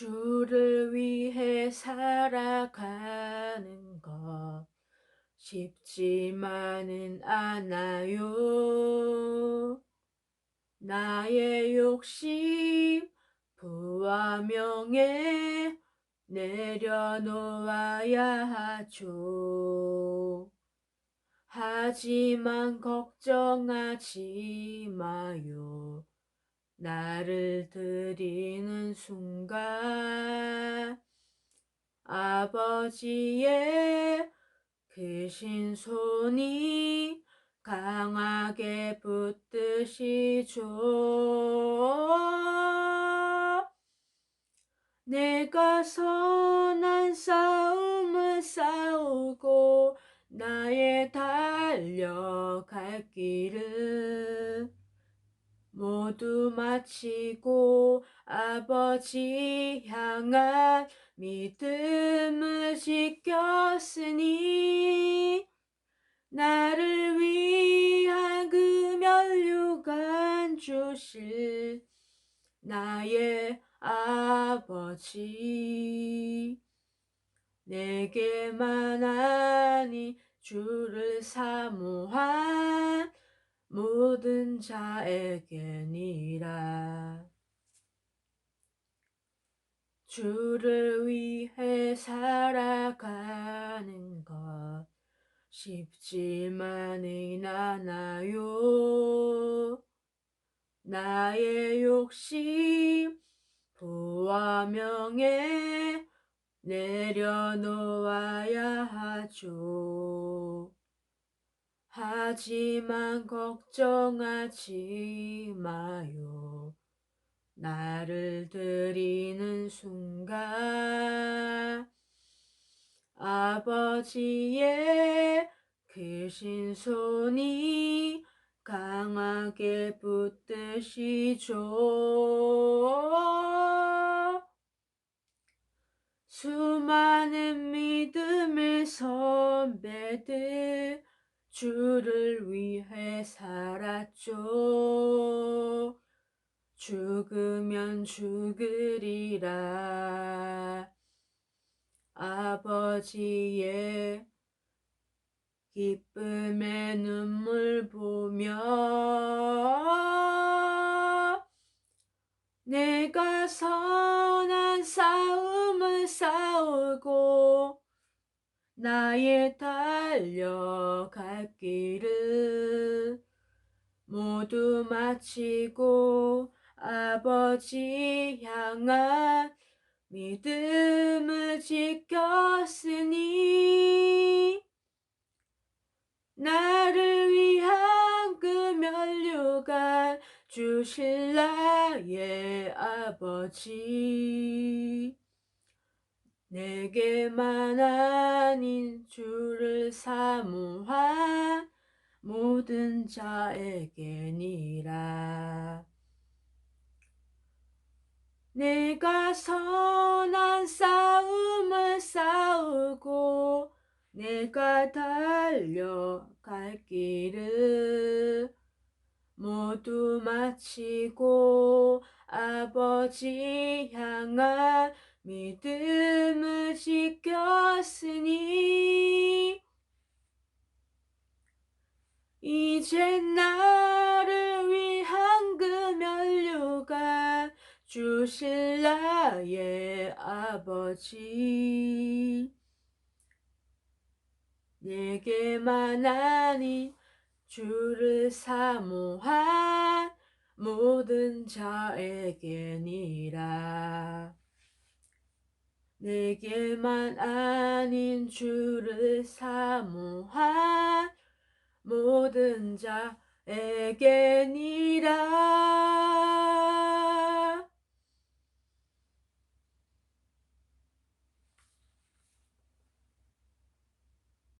주를 위해 살아가는 것 쉽지만은 않아요. 나의 욕심, 부와 명예 내려놓아야 하죠. 하지만 걱정하지 마요. 나를 드리는 순간 아버지의 크신 손이 강하게 붙드시죠. 내가 선한 싸움을 싸우고 나의 달려갈 길을 모두 마치고 아버지 향한 믿음을 지켰으니 나를 위한 그 면류관 주실 나의 아버지. 내게만 아니 주를 사모한 모든 자에게니라 주를 위해 살아가는 것 쉽지만은 않아요 나의 욕심 부와 명예 내려놓아야 하죠. 하지만 걱정하지 마요. 나를 드리는 순간 아버지의 크신 손이 강하게 붙드시죠. 수많은 믿음의 선배들 주를 위해 살았죠. 죽으면 죽으리라. 아버지의 기쁨의 눈물 보며 내가 선한 싸움을 싸우고 나의 달려갈 길을 모두 마치고 아버지 향한 믿음을 지켰으니 나를 위한 그 면류관 주실 나의 아버지 내게만 아닌 주를 사모한 모든 자에게니라. 내가 선한 싸움을 싸우고 내가 달려갈 길을 모두 마치고 아버지 향한 믿음을 지켰으니 이제 나를 위한 그 면류관 주실 나의 아버지. 내게만 아닌 주를 사모한 모든 자에게니라 내게만 아닌 주를 사모한 모든 자에게니라.